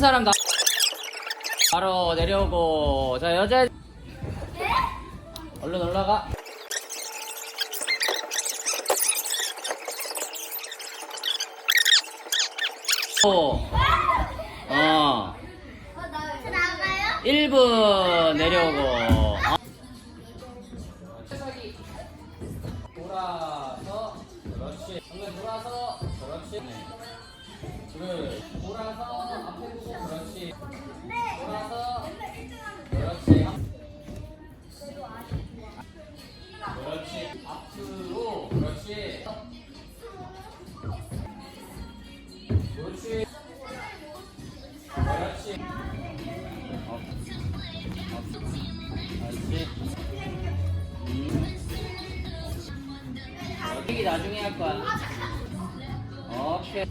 사람 나 바로 내려오고 자 여자 얼른 올라가 오. 어 나가요? 1분 내려오고 어. 돌아서 그렇지 돌아서 그렇지 그래 돌아서 어. 어. 그렇지 나중에 할 거야 오케이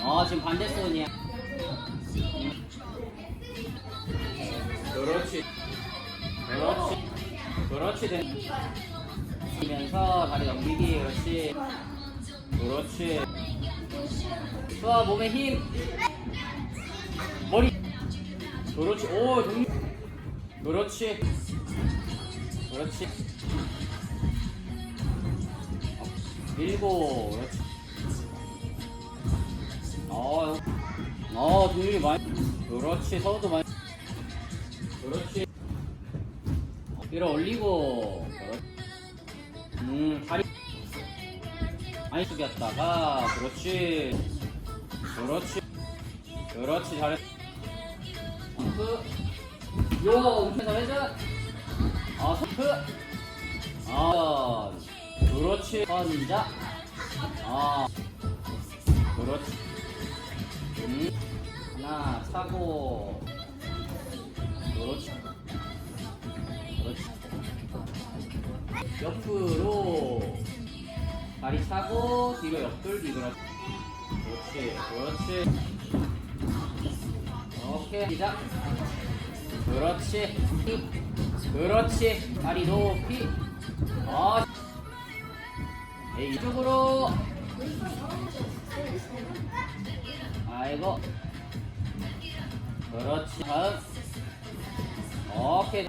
어 지금 반대 손이야 그렇지 되면서 다리 넘기기 그렇지. 그렇지. 좋아 몸에 힘. 머리. 그렇지. 오 동... 그렇지. 그렇지. 밀고 그렇지. 어, 어 동률이 많이 그렇지. 서도 많이 그렇지 밀어 올리고. 음 다리. 많이 숙였다가 그렇지. 그렇지. 그렇지 잘했어 그. 요, 움켜서 회전 아, 서프 아, 그렇지. 선자 아, 그렇지. 음, 하나 차고. 그렇지 옆으로 다리 차고 뒤로 옆돌기 그렇지 그렇지 그렇지. 오케이 시작. 그렇지. 그렇지. 다리 높이. 어. 네, 이쪽으로. 아이고. 그렇지. 다음. 오케이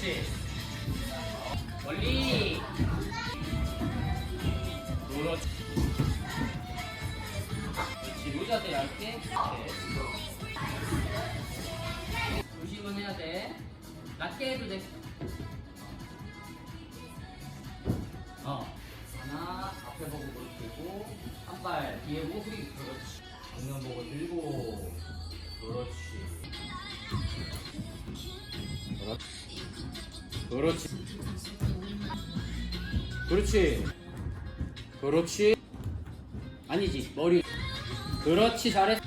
그렇지. 멀리. 그렇지. 그렇지. 요자세 얇게. 조심은 해야 돼. 낮게 해도 돼. 어. 하나, 앞에 보고 들고, 한 발 뒤에 보고, 그렇지. 정면 보고 들고, 그렇지. 그렇지. 그렇지. 그렇지. 아니지 머리. 그렇지 잘했어.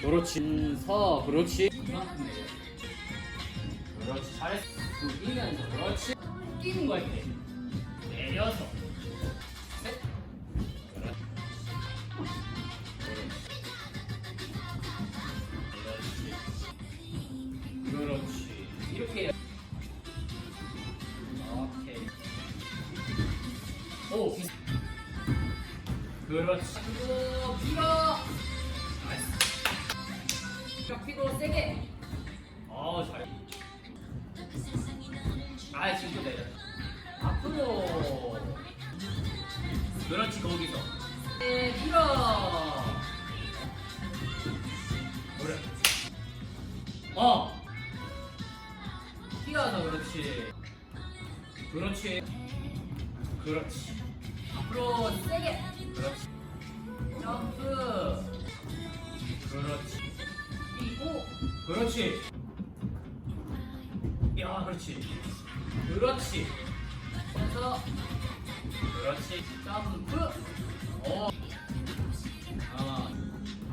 그렇지 음, 서 그렇지. 그렇지 뛰면서 그렇지. 뛰는 거 할때 내려서. 오, 비... 그렇지. 그리고. 나이스. 쫙 피고 세게. 그렇지. 앞으로 세게. 그렇지. 점프. 그렇지. 뛰고. 그렇지. 야, 그렇지. 그렇지. 그래서 그렇지. 점프. 어. 아.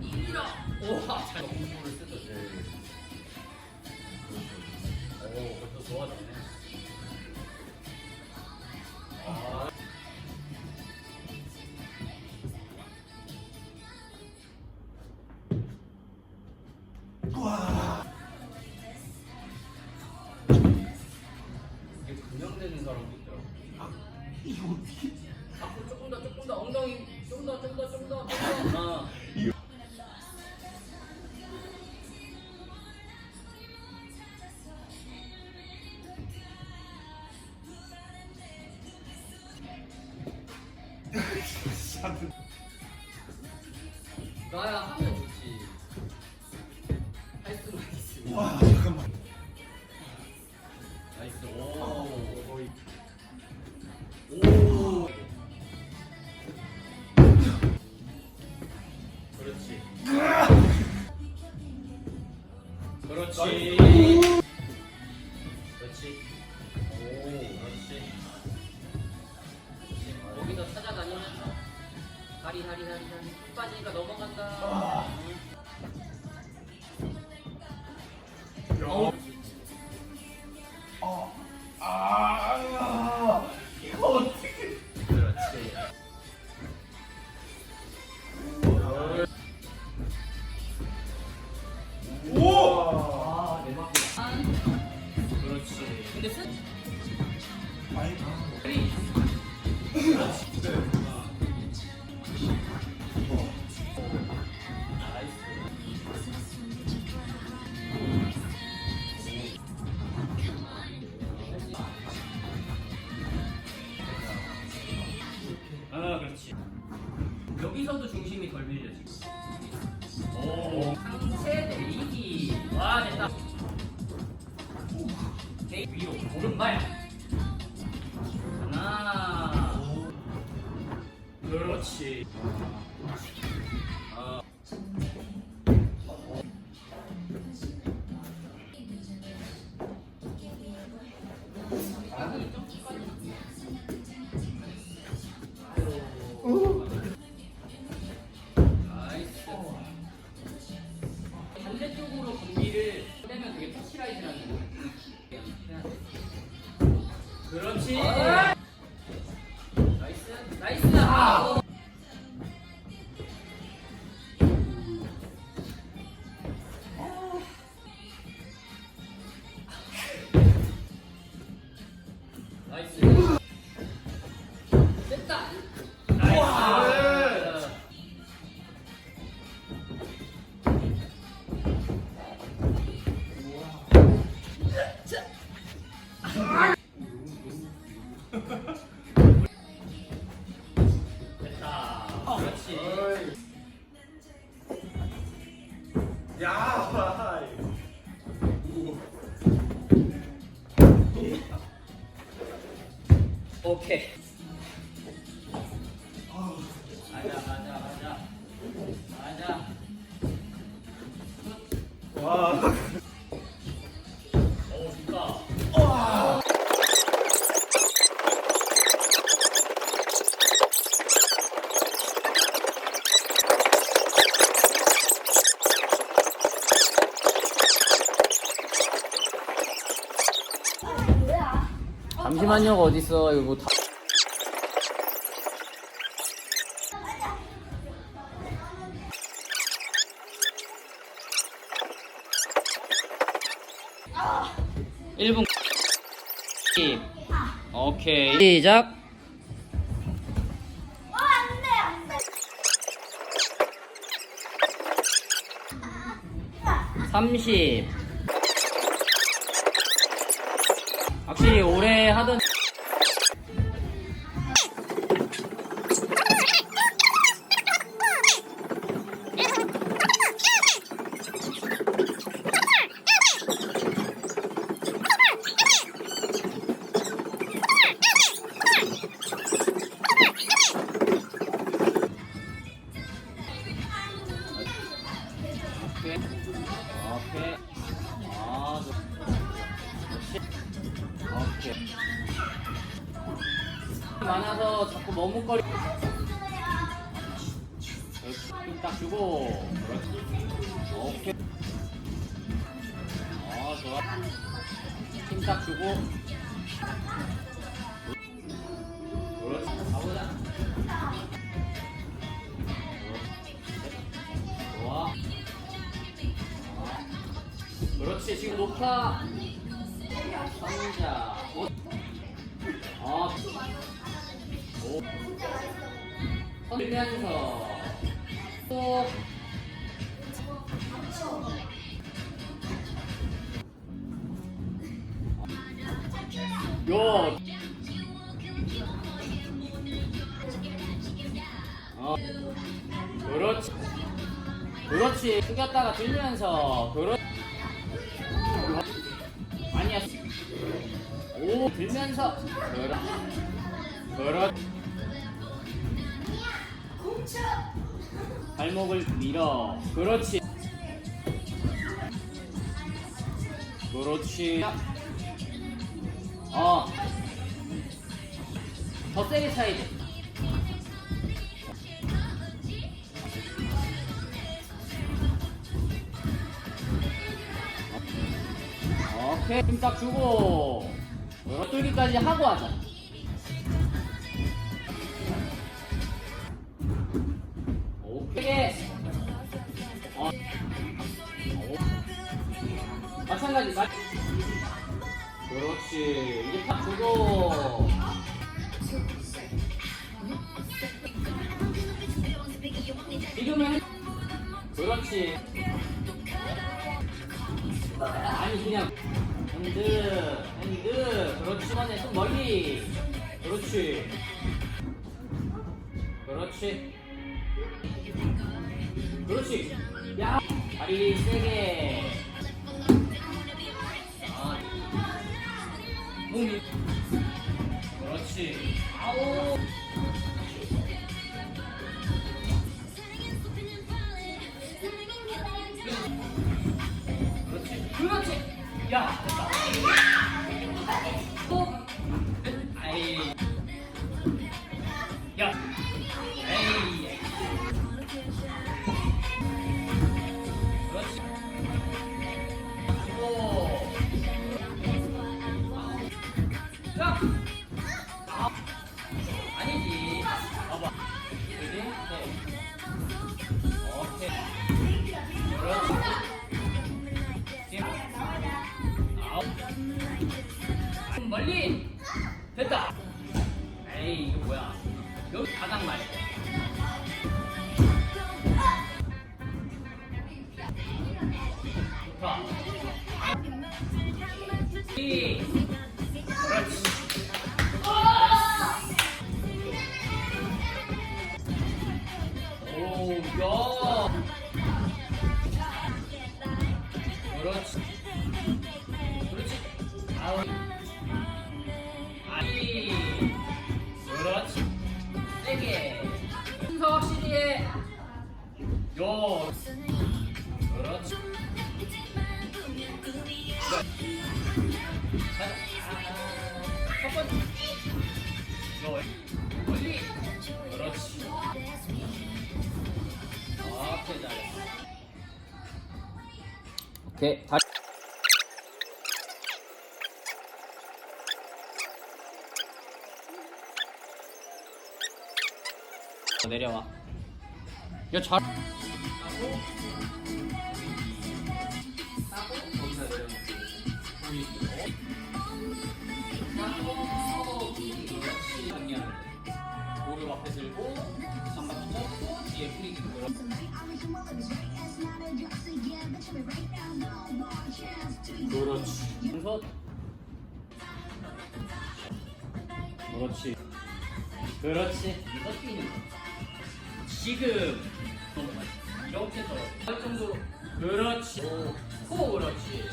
밀어. 잘 공부를 쓰다. 오, 그것도 좋아졌네. 하면 좋지. 할 수만 있으면. 와 잠깐만. 나이스. 오. 거의. 오. 그렇지. 그렇지. 你中间关。 나이 잠시만요 어딨어? 이거 뭐 다 일분 오케이. 시작. 어. 30 확실히 오래 하던 힘딱 주고 그렇지 지금 높아 상자 오. 아. 오. 선면서 또 요. 어. 그렇지. 그렇지. 숙였다가 들면서 그렇지. 아니야. 오, 들면서. 그렇. 그렇. 발목을 밀어. 그렇지. 그렇지. 어. 더 세게 차야 돼. 오케이 힘딱 주고 뚫기까지 하고 하자 오케이 어. 오. 마찬가지 마... 그렇지 이제 딱 주고 지금은 그렇지. 아니 그냥 핸드 핸드. 그렇지 만에 좀 멀리. 그렇지. 그렇지. 그렇지. 야 다리 세게 몸이 그렇지. 아우 그렇지. 그렇지. 야 좀 네, 다... 내려와. 야 잘. 고를 앞에 들고 잠깐 꺾고 뒤에 뿌리기 그렇지 왼손 그렇지 그렇지 이거 뛰는 거 지금 이렇게 떨어 할 정도로 그렇지 코 그렇지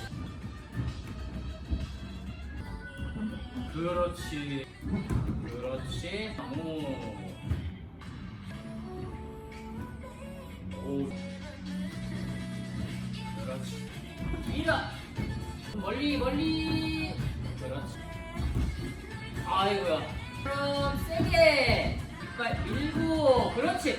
그렇지 그렇지 오. 오. 멀리 멀리. 그렇지 아이고야. 그럼 세게. 이빨 그렇지